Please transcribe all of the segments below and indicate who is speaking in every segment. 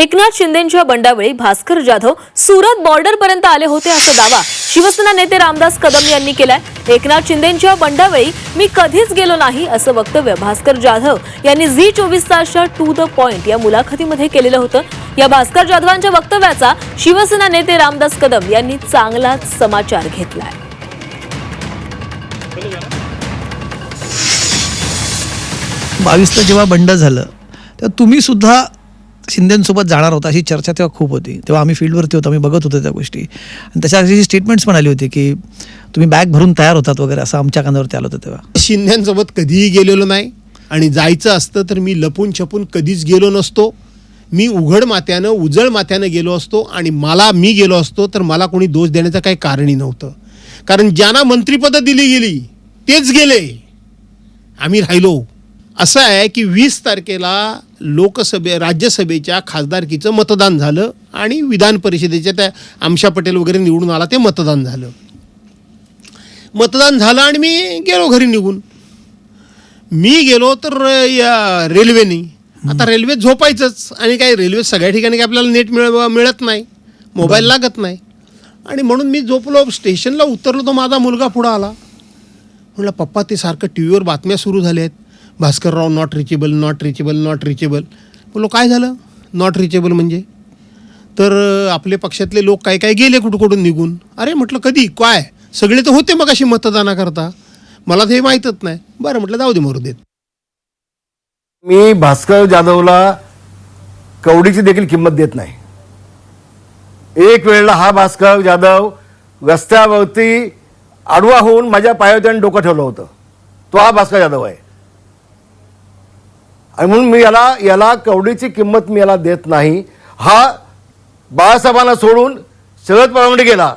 Speaker 1: एकनाथ शिंदेच्या बंडावेळी भास्कर जाधव सुरत बॉर्डर पर्यंत आले होते असा दावा शिवसेना नेते रामदास कदम यांनी केलाय. एकनाथ शिंदेच्या बंडावेळी मी कधीच गेलो नाही असं वक्तव्य भास्कर जाधव यांनी झी चोवीस तासच्या टू द पॉइंट या मुलाखतीमध्ये केलेलं होतं. या भास्कर जाधवांच्या वक्तव्याचा शिवसेना नेते रामदास कदम यांनी चांगलाच समाचार घेतलाय.
Speaker 2: बावीसला जेव्हा बंड झालं तेव्हा तुम्ही सुद्धा शिंदेसोबत जाणार होता अशी चर्चा तेव्हा खूप होती. तेव्हा आम्ही फील्डवरती होतो आम्ही बघत होतो त्या गोष्टी. आणि त्याच्या अशी स्टेटमेंट्स पण आली होती की तुम्ही बॅग भरून तयार होतात वगैरे असं आमच्या कानावरती आलं होतं तेव्हा.
Speaker 3: शिंद्यांसोबत कधीही गेलेलो नाही आणि जायचं असतं तर मी लपून छपून कधीच गेलो नसतो. मी उघड मात्यानं उजळ मात्यानं गेलो असतो आणि मला मी गेलो असतो तर मला कोणी दोष देण्याचं काही कारणही नव्हतं. कारण ज्यांना मंत्रिपदं दिली गेली तेच गेले. आम्ही राहिलो. असं आहे की वीस तारखेला लोकसभे राज्यसभेच्या खासदारकीचं मतदान झालं आणि विधान परिषदेच्या त्या आमशा पटेल वगैरे निवडून आला ते मतदान झालं. मतदान झालं आणि मी गेलो घरी निघून. मी गेलो तर या रेल्वेने. आता रेल्वे झोपायचंच आणि काय रेल्वे सगळ्या ठिकाणी काय आपल्याला नेट मिळ मिळत नाही. मोबाईल लागत नाही. आणि म्हणून मी झोपलो स्टेशनला उतरलो तो माझा मुलगा पुढं आला. म्हटलं पप्पा ते सारखं टी व्हीवर बातम्या सुरू झाल्या आहेत Bhaskarrao not reachable not reachable not reachable बोलो काय झालं? नॉट रिचेबल म्हणजे? तर आपले पक्षातले लोक काय काय गेले कुठं कुठून निघून? अरे म्हटलं कधी? काय? सगळे तर होते मग अशी मतदानाकरता. मला ते माहीतच नाही. बरं म्हटलं जाऊ दे मरू देत.
Speaker 4: मी भास्कर जाधवला कवडीची देखील किंमत देत नाही. एक वेळेला हा भास्कर जाधव रस्त्यावरती आडवा होऊन माझ्या पायावर आणि डोकं ठेवलं होतं. तो हा भास्कर जाधव आहे. आणि म्हणून मी याला याला कवडीची किंमत मी याला देत नाही. हा बाळासाहेबांना सोडून शरद पवारांकडे गेला.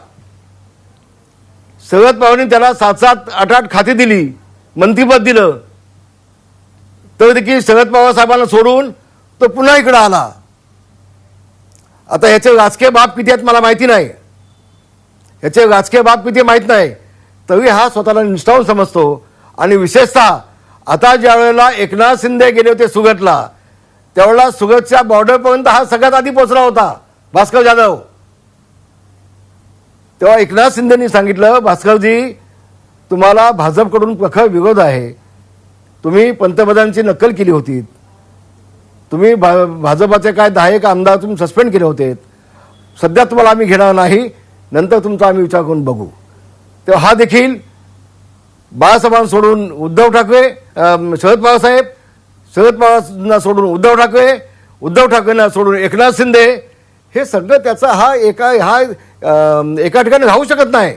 Speaker 4: शरद पवारांनी त्याला सात सात आठ आठ खाती दिली. मंत्रीपद दिलं. तर देखील शरद पवार साहेबांना सोडून तो पुन्हा इकडं आला. आता ह्याचे राजकीय बाब किती आहेत मला माहिती नाही. ह्याचे राजकीय बाब किती माहीत नाही. तरी हा स्वतःला निष्ठावून समजतो. आणि विशेषतः आता ज्या वेळेला एकनाथ शिंदे गेले होते सुगटला त्यावेळेला सुगतच्या बॉर्डरपर्यंत हा सगळ्यात आधी पोचला होता भास्कर जाधव. तेव्हा एकनाथ शिंदेनी सांगितलं भास्करजी तुम्हाला भाजपकडून प्रखर विरोध आहे. तुम्ही पंतप्रधानांची नक्कल केली होती. तुम्ही भा भाजपाचे काय दहा एक आमदार तुम्ही सस्पेंड केले होते. सध्या तुम्हाला आम्ही घेणार नाही नंतर तुमचा आम्ही विचार करून बघू. तेव्हा हा देखील बाळासाहेबांना सोडून उद्धव ठाकरे शरद पवारसाहेब शरद पवारांना सोडून उद्धव ठाकरे उद्धव ठाकरेंना सोडून एकनाथ शिंदे हे सगळं त्याचा हा एका हा एका ठिकाणी राहू शकत नाही.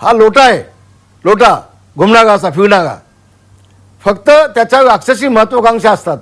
Speaker 4: हा लोटा आहे. लोटा. घुमणागा असा फिरणागा फक्त त्याच्या राक्षसी महत्त्वाकांक्षा असतात.